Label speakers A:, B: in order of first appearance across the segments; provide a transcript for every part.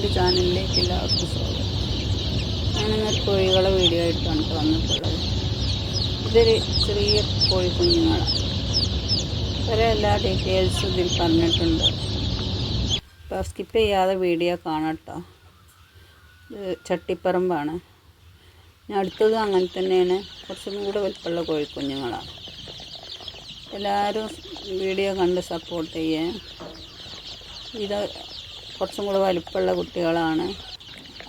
A: എന്റെ ചാനലിലേക്ക് എല്ലാവർക്കും സ്വാഗതം ഞാനിന്നൊരു കോഴികളെ വീഡിയോ ആയിട്ടാണ് വന്നിട്ടുള്ളത്. ഇതൊരു ചെറിയ കോഴി കുഞ്ഞുങ്ങളാണ് വേറെ എല്ലാ ഡീറ്റെയിൽസും ഇതിൽ പറഞ്ഞിട്ടുണ്ട്. അപ്പോൾ സ്കിപ്പ് ചെയ്യാതെ വീഡിയോ കാണട്ടോ. ഇത് ചട്ടിപ്പറമ്പാണ്. ഞാൻ അടുത്തത് അങ്ങനെ തന്നെയാണ്. കുറച്ചും കൂടെ വലിപ്പമുള്ള കോഴിക്കുഞ്ഞുങ്ങളാണ് എല്ലാവരും വീഡിയോ കണ്ട് സപ്പോർട്ട് ചെയ്യേ. ഇത് കുറച്ചും കൂടെ വലിപ്പമുള്ള കുട്ടികളാണ്.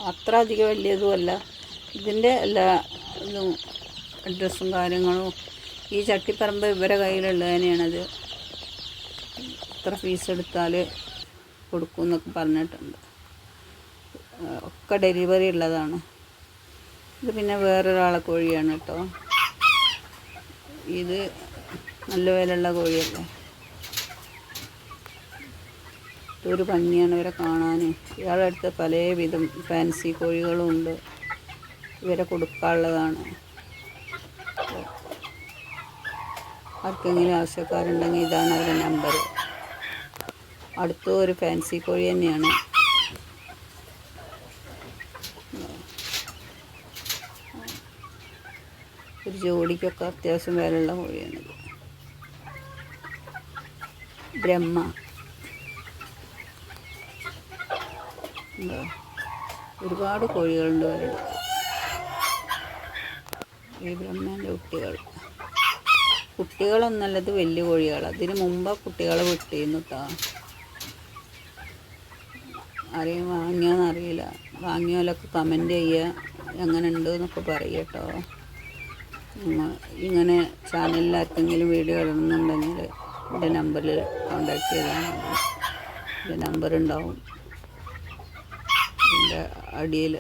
A: അത്ര അധികം വലിയതുമല്ല. ഇതിന്റെ എല്ലാ ഇതും അഡ്രസ്സും കാര്യങ്ങളും ഈ ചട്ടിപ്പറമ്പ് ഇവരെ കയ്യിലുള്ളത് തന്നെയാണത് എത്ര ഫീസ് എടുത്താൽ കൊടുക്കും എന്നൊക്കെ പറഞ്ഞിട്ടുണ്ട്. ഒക്കെ ഡെലിവറി ഉള്ളതാണ്. ഇത് പിന്നെ വേറൊരാളെ കോഴിയാണ് കേട്ടോ. ഇത് നല്ല വിലയുള്ള കോഴിയല്ലേ? ഒരു ഭംഗിയാണ് ഇവരെ കാണാൻ ഇയാളുടെ അടുത്ത് പലവിധം ഫാൻസി കോഴികളും ഉണ്ട് ഇവരെ കൊടുക്കാനുള്ളതാണ്. ആർക്കെങ്കിലും ആവശ്യക്കാരുണ്ടെങ്കിൽ ഇതാണ് അവരുടെ നമ്പർ അടുത്തും ഒരു ഫാൻസി കോഴി തന്നെയാണ്. ഒരു ജോഡിക്കൊക്കെ അത്യാവശ്യം വിലയുള്ള കോഴിയാണിത്. ബ്രഹ്മ. ഉണ്ടോ? ഒരുപാട് കോഴികളുണ്ട് അവരുടെ ഈ ബ്രഹ്മേന്റെ കുട്ടികൾ. കുട്ടികളൊന്നല്ലത് വലിയ കോഴികൾ അതിന് മുമ്പ് കുട്ടികളെ വിട്ടിരുന്നു കേട്ടോ ആരെയും വാങ്ങിയോന്ന് അറിയില്ല. വാങ്ങിയോലൊക്കെ കമന്റ് ചെയ്യുക എങ്ങനെ ഉണ്ട് എന്നൊക്കെ പറയുക കേട്ടോ ഇങ്ങനെ ചാനലിൽ ആർക്കെങ്കിലും വീഡിയോ ഇടണമെന്നുണ്ടെങ്കിൽ എന്റെ നമ്പറിൽ കോണ്ടാക്ട് ചെയ്താൽ മതി. എന്റെ നമ്പർ ഉണ്ടാവും. എന്റെ അടിയിൽ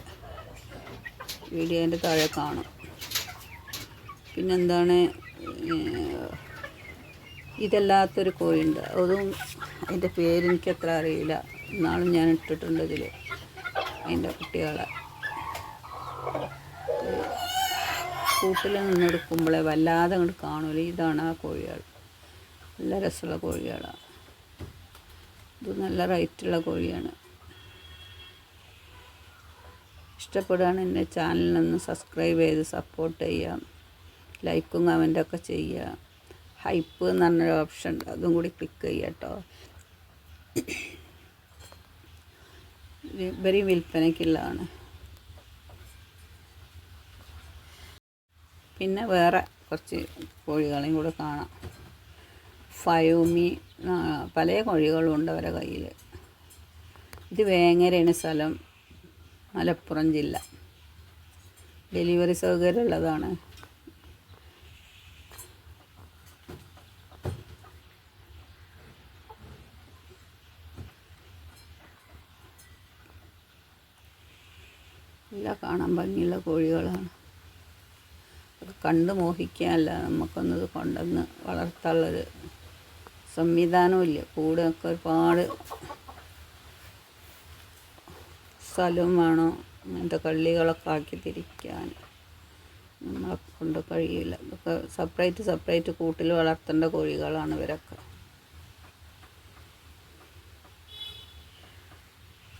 A: വീഡിയോന്റെ താഴെ കാണും. പിന്നെന്താണ് ഇതല്ലാത്തൊരു കോഴിയുണ്ട്. അതും അതിന്റെ പേര് അത്ര അറിയില്ല. എന്നാളും ഞാൻ ഇട്ടിട്ടുണ്ട് ഇതിൽ അതിന്റെ കുട്ടികളെ. കൂട്ടിൽ നിന്നെടുക്കുമ്പോഴേ വല്ലാതെ അങ്ങോട്ട് കാണൂല. ഇതാണ് ആ കോഴികൾ. നല്ല രസമുള്ള കോഴികളാണ് ഇത് നല്ല റേറ്റുള്ള കോഴിയാണ്. ഇഷ്ടപ്പെടുകയാണ് എന്റെ ചാനലിനൊന്ന് സബ്സ്ക്രൈബ് ചെയ്ത് സപ്പോർട്ട് ചെയ്യാം ലൈക്കും കമന്റൊക്കെ ചെയ്യുക. ഹൈപ്പ് എന്ന് പറഞ്ഞൊരു ഓപ്ഷൻ ഉണ്ട്. അതും കൂടി ക്ലിക്ക് ചെയ്യുക കേട്ടോ ഇവരെയും വിൽപ്പനയ്ക്കുള്ളതാണ്. പിന്നെ വേറെ കുറച്ച് കോഴികളെയും കൂടെ കാണാം. ഫയോമി പല കോഴികളും ഉണ്ട് അവരുടെ കയ്യിൽ ഇത് വേങ്ങരയാണ് സ്ഥലം. മലപ്പുറം ജില്ല. ഡെലിവറി സൗകര്യം ഉള്ളതാണ് എല്ലാം കാണാൻ ഭംഗിയുള്ള കോഴികളാണ്. കണ്ട് മോഹിക്കാനല്ല നമുക്കൊന്നത് കൊണ്ടുവന്ന് വളർത്താനുള്ളൊരു സംവിധാനമില്ല കൂടെയൊക്കെ ഒരുപാട് സ്ഥലവും വേണം? അങ്ങനത്തെ കള്ളികളൊക്കെ ആക്കി തിരിക്കാൻ നമ്മളെ കൊണ്ട് കഴിയില്ല. ഇതൊക്കെ സെപ്പറേറ്റ് സെപ്പറേറ്റ് കൂട്ടിൽ വളർത്തേണ്ട കോഴികളാണ് ഇവരൊക്കെ.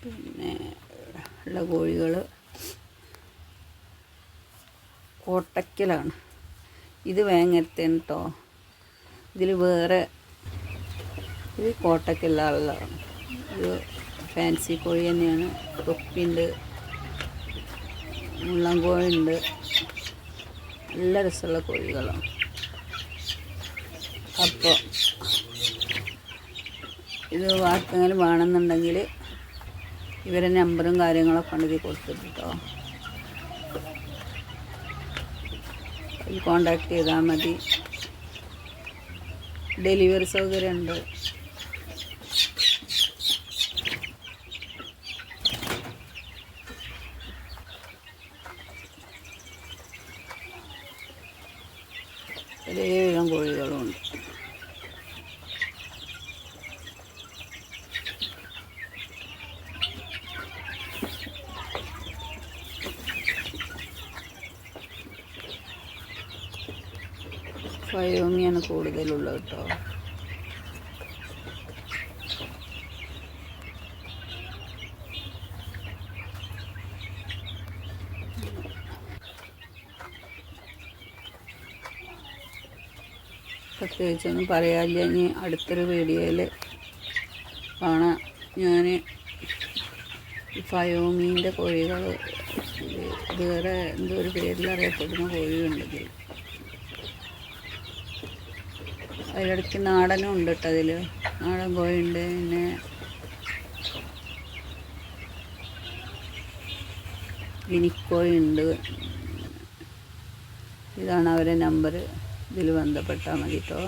A: പിന്നെ ഉള്ള കോഴികൾ കോട്ടയ്ക്കലാണ് ഇത് വേങ്ങരത്തേന് കേട്ടോ ഇതിൽ വേറെ ഇത് കോട്ടയ്ക്കുള്ള ഇത് ഫാൻസി കോഴി തന്നെയാണ് തൊപ്പിയുണ്ട് മുള്ളം കോഴിയുണ്ട് നല്ല രസമുള്ള കോഴികളാണ് അപ്പോൾ ഇത് ആർക്കെങ്കിലും വേണമെന്നുണ്ടെങ്കിൽ ഇവരെ നമ്പറും കാര്യങ്ങളൊക്കെ ഉണ്ട് ഇതിൽ കൊടുത്തിട്ടോ കോണ്ടാക്ട് ചെയ്താൽ മതി. ഡെലിവറി സൗകര്യമുണ്ട്. പലവിധം കോഴികളുമുണ്ട് വയോമിയാണ് കൂടുതലുള്ളത് കേട്ടോ. പ്രത്യേകിച്ചൊന്നും പറയാനില്ല. ഇനി അടുത്തൊരു വീഡിയോയിൽ കാണാം. ഞാൻ ഫയോമീന്റെ കോഴികൾ ഇതുവരെ എന്തോ ഒരു പേരിൽ അറിയപ്പെടുന്ന കോഴിയുണ്ടെങ്കിൽ. അതിലിടയ്ക്ക് നാടനും ഉണ്ട് കേട്ടോ അതിൽ. നാടൻ കോഴിയുണ്ട്. പിന്നെ ഗിനിക്കോയുണ്ട്. ഇതാണ് അവരെ നമ്പർ. ഇതിൽ ബന്ധപ്പെട്ടാൽ മതി കേട്ടോ